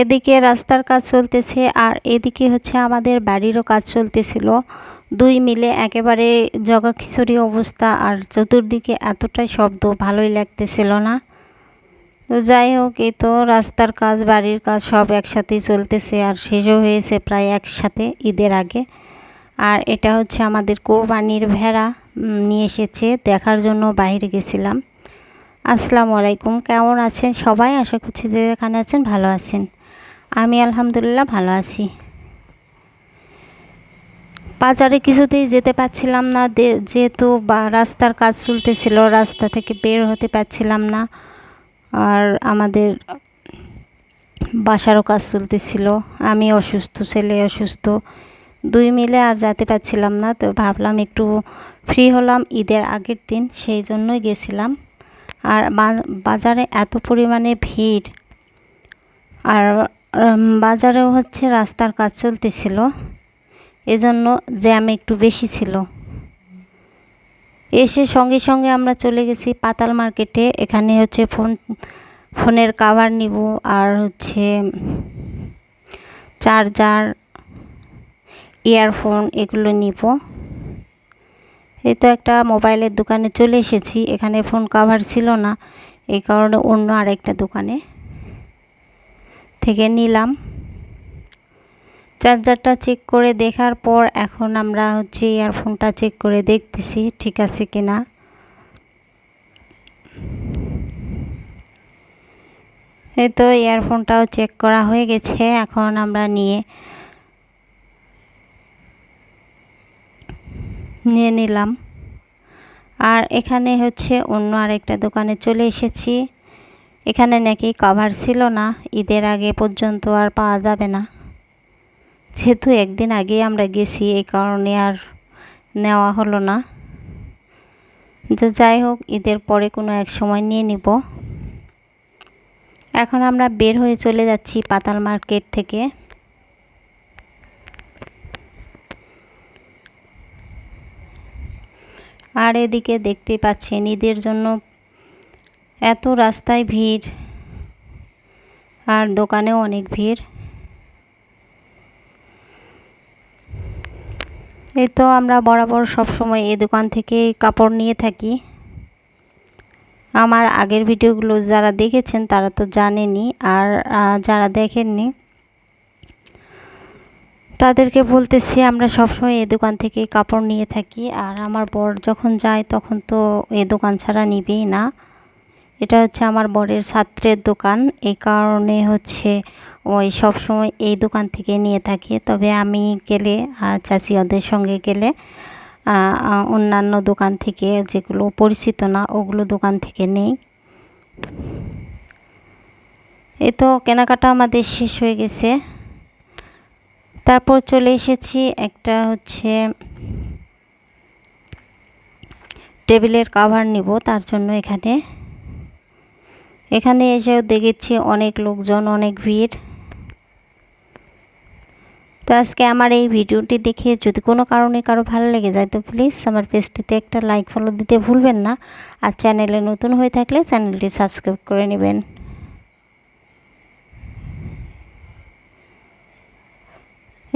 এদিকে রাস্তার কাজ চলতেছে আর এদিকে হচ্ছে আমাদের বাড়িরও কাজ চলতেছিল। দুই মিলে একেবারে জগা খিচুড়ি অবস্থা আর চতুর্দিকে এতটাই শব্দ, ভালোই লাগতেছিল না। তো যাই হোক, এই তো রাস্তার কাজ, বাড়ির কাজ সব একসাথেই চলতেছে আর শেষও হয়েছে প্রায় একসাথে ঈদের আগে। আর এটা হচ্ছে আমাদের কোরবানির ভেড়া নিয়ে এসেছে, দেখার জন্য বাইরে গেছিলাম। আসসালামু আলাইকুম, কেমন আছেন সবাই? আশা করছি যে এখানে আছেন ভালো আছেন। আমি আলহামদুলিল্লাহ ভালো আছি। বাজারে কিছুতেই যেতে পারছিলাম না যেহেতু বা, রাস্তার কাজ চলতেছিল, রাস্তা থেকে বের হতে পারছিলাম না। আর আমাদের বাসারও কাজ চলতেছিল। আমি অসুস্থ, ছেলে অসুস্থ, দুই মিলে আর যেতে পারছিলাম না। তো ভাবলাম একটু ফ্রি হলাম ঈদের আগের দিন, সেই জন্যই গেছিলাম। আর বাজারে এত পরিমাণে ভিড়, আর বাজারেও হচ্ছে রাস্তার কাজ চলতেছিল। এজন্য জ্যাম একটু বেশি ছিল। এসে সঙ্গে সঙ্গে আমরা চলে গেছি পাতাল মার্কেটে। এখানে হচ্ছে ফোন, ফোনের কাভার নিব আর হচ্ছে চার্জার ইয়ারফোন এগুলো নিব। এই তো একটা মোবাইলের দোকানে চলে এসেছি। এখানে ফোন কাভার ছিল না। এই কারণে অন্য আরেকটা দোকানে। থেকে নিলাম। চার্জারটা চেক করে দেখার পর এখন আমরা হচ্ছে ইয়ারফোনটা চেক করে দেখতেছি ঠিক আছে কিনা। এই তো ইয়ারফোনটাও চেক করা হয়ে গেছে, এখন আমরা নিয়ে নিয়ে নিলাম। আর এখানে হচ্ছে অন্য আরেকটা দোকানে চলে এসেছি। এখানে নাকি কভার ছিল না, ঈদের আগে পর্যন্ত আর পাওয়া যাবে না। যেহেতু একদিন আগে আমরা গেছি এই কারণে আর নেওয়া হলো না। তো যাই হোক, ঈদের পরে কোনো এক সময় নিয়ে নিব। এখন আমরা বের হয়ে চলে যাচ্ছি পাতাল মার্কেট থেকে। আর এদিকে দেখতে পাচ্ছেন, ঈদের জন্য এত রাস্তায় ভিড়, আর দোকানেও অনেক ভিড়। এই তো আমরা বরাবর সব সময় এই দোকান থেকে কাপড় নিয়ে থাকি। আমার আগের ভিডিওগুলো যারা দেখেছেন তারা তো জানেনই আর যারা দেখেননি তাদেরকে বলতেছি আমরা সবসময় এই দোকান থেকে কাপড় নিয়ে থাকি, আর আমার বর যখন যায় তখন তো এই দোকান ছাড়া নিবেই না। এটা হচ্ছে আমার বরের ছাত্রের দোকান। এই কারণে হচ্ছে ওই সব সময় এই দোকান থেকে নিয়ে থাকে। তবে আমি গেলে আর চাচি ওদের সঙ্গে গেলে অন্যান্য দোকান থেকে যেগুলো পরিচিত না, ওগুলো দোকান থেকে নেই। এই তো কেনাকাটা আমাদের শেষ হয়ে গেছে। তারপর চলে এসেছি একটা হচ্ছে টেবিলের কাভার নিব, তার জন্য এখানে। এখানে এসেও দেখেছি অনেক লোকজন, অনেক ভিড়। তো আজকে আমার এই ভিডিওটি দেখে যদি কোনো কারণে কারও ভালো লেগে যায়, তো প্লিজ আমার পেজটিতে একটা লাইক ফলো দিতে ভুলবেন না। আর চ্যানেলে নতুন হয়ে থাকলে চ্যানেলটি সাবস্ক্রাইব করে নেবেন।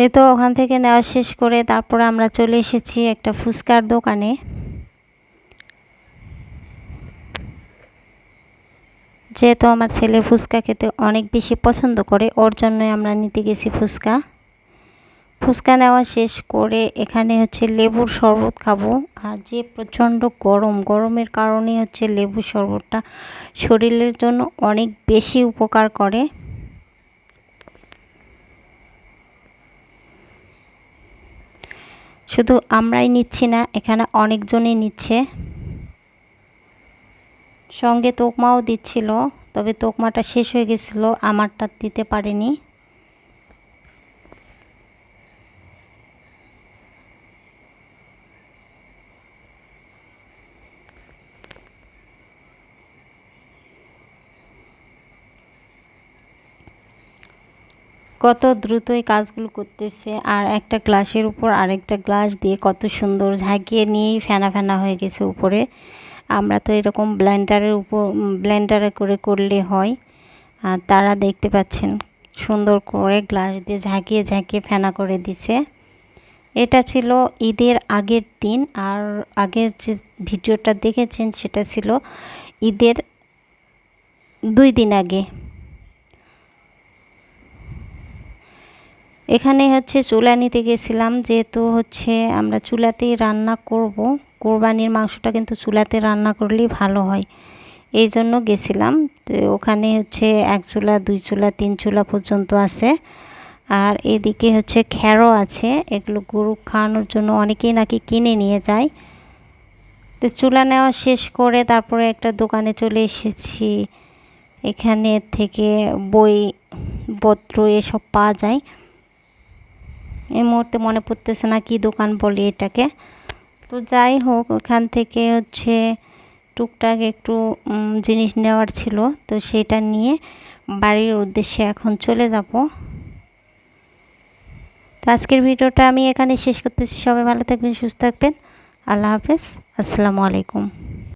এই তো ওখান থেকে নেওয়া শেষ করে তারপরে আমরা চলে এসেছি একটা ফুচকার দোকানে। যেহেতু আমার ছেলে ফুচকা খেতে অনেক বেশি পছন্দ করে, ওর জন্যই আমরা নিতে গেছি ফুচকা। ফুচকা নেওয়া শেষ করে এখানে হচ্ছে লেবুর শরবত খাব। আর যে প্রচণ্ড গরম, গরমের কারণে হচ্ছে লেবুর শরবতটা শরীরের জন্য অনেক বেশি উপকার করে। শুধু আমরাই নিচ্ছি না, এখানে অনেকজনই নিচ্ছে। সঙ্গে তোকমাও দিচ্ছিল, তবে তোকমাটা শেষ হয়ে গেছিল, আমারটা দিতে পারেনি। কত দ্রুতই কাজগুলো করতেছে, আর একটা গ্লাসের উপর আরেকটা গ্লাস দিয়ে কত সুন্দর ঝাঁকিয়ে নিয়েই ফেনা ফেনা হয়ে গেছে উপরে। আমরা তো এরকম ব্ল্যান্ডারের উপর ব্লেন্ডারে করে করলে হয়। আর তারা দেখতে পাচ্ছেন, সুন্দর করে গ্লাস দিয়ে ঝাঁকিয়ে ঝাঁকিয়ে ফেনা করে দিছে এটা ছিল ঈদের আগের দিন, আর আগের যে ভিডিওটা দেখেছেন সেটা ছিল ঈদের দুই দিন আগে। এখানে হচ্ছে চুলা নিতে গেছিলাম, যেহেতু হচ্ছে আমরা চুলাতেই রান্না করব। কোরবানির মাংসটা কিন্তু চুলাতে রান্না করলেই ভালো হয়। এই জন্য গেছিলাম। তো ওখানে হচ্ছে এক চুলা, দুই চুলা, তিন চুলা পর্যন্ত আছে। আর এদিকে হচ্ছে খ্যারো আছে। এগুলো গরু খাওয়ানোর জন্য অনেকেই নাকি কিনে নিয়ে যায়। তো চুলা নেওয়া শেষ করে তারপরে একটা দোকানে চলে এসেছি। এখানে থেকে বই, পত্র এসব পাওয়া যায়। এই মুহূর্তে মনে পড়তেছে না কি দোকান বলি এটাকে। তো যাই হোক, ওখান থেকে হচ্ছে টুকটাক একটু জিনিস নেওয়ার ছিল। তো সেটা নিয়ে বাড়ির উদ্দেশ্যে এখন চলে যাব। তো আজকের ভিডিওটা আমি এখানে শেষ করতেছি। সবাই ভালো থাকবেন, সুস্থ থাকবেন। আল্লাহ হাফেজ। আসসালামু আলাইকুম।